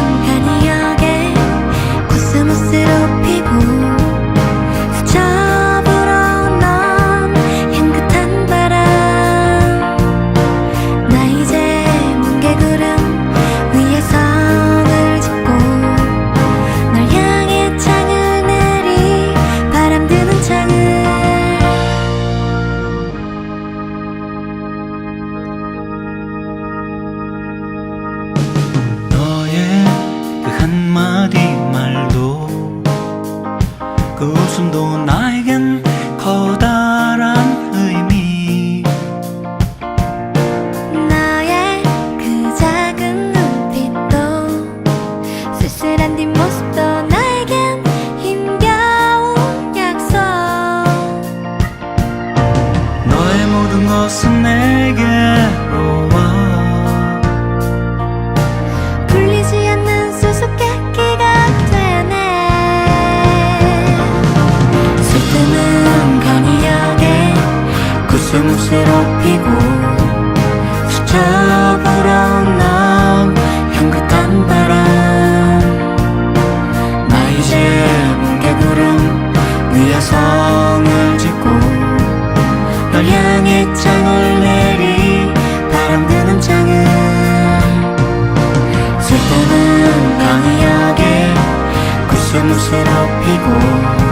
นแค่นิยา 웃음스럽히고 스쳐 불어온 너 향긋한 바람. 나 이제 뭉개 구름 위에 성을 짓고 널 향해 창을 내리 바람 드는 창을. 슬픔은 강의하게 웃음스럽히고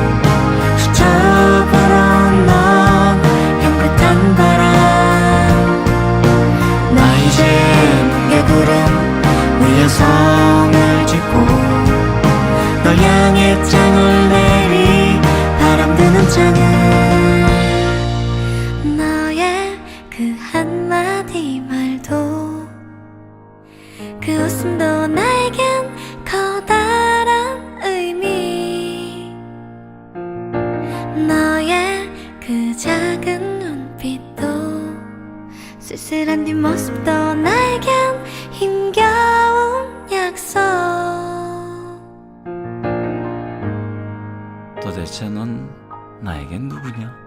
너의 그 작은 눈빛도 쓸쓸한 네 뒷모습도 나에겐 힘겨운 약속 도대체 넌 나에겐 누구냐?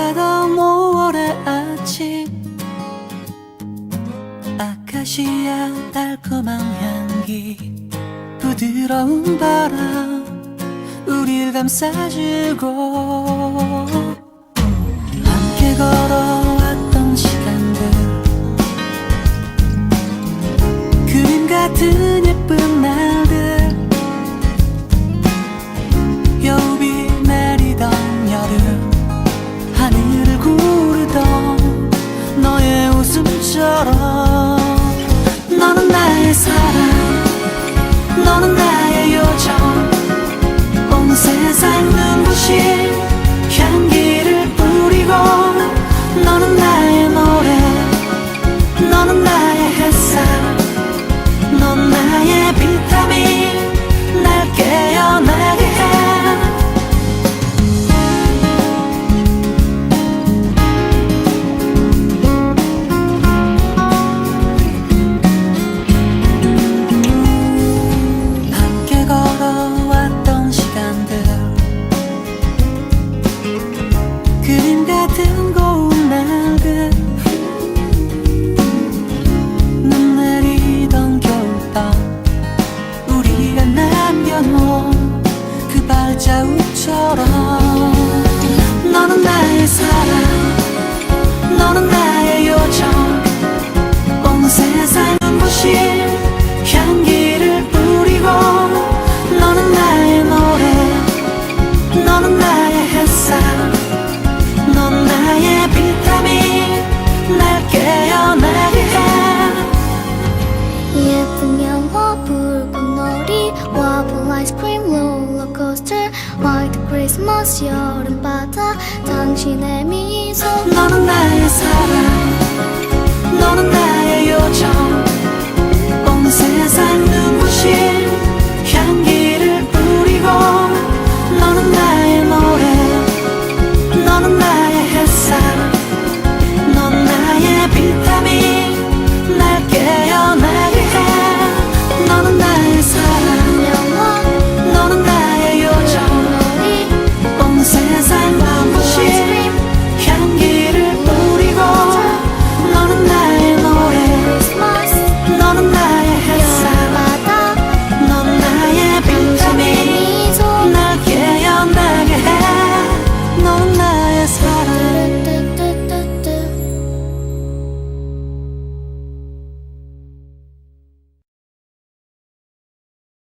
새다 5월의 아침. 아카시아 달콤한 향기 부드러운 바람 우릴 감싸주고. 함께 걸어왔던 시간들 그림 같은 그림 같은 고운 날들. 눈 내리던 겨울밤 우리가 남겨놓은 그 발자국처럼. 아이스크림 롤러코스터 화이트 크리스마스 여름바다 당신의 미소. 너는 나의 사랑 너는 나의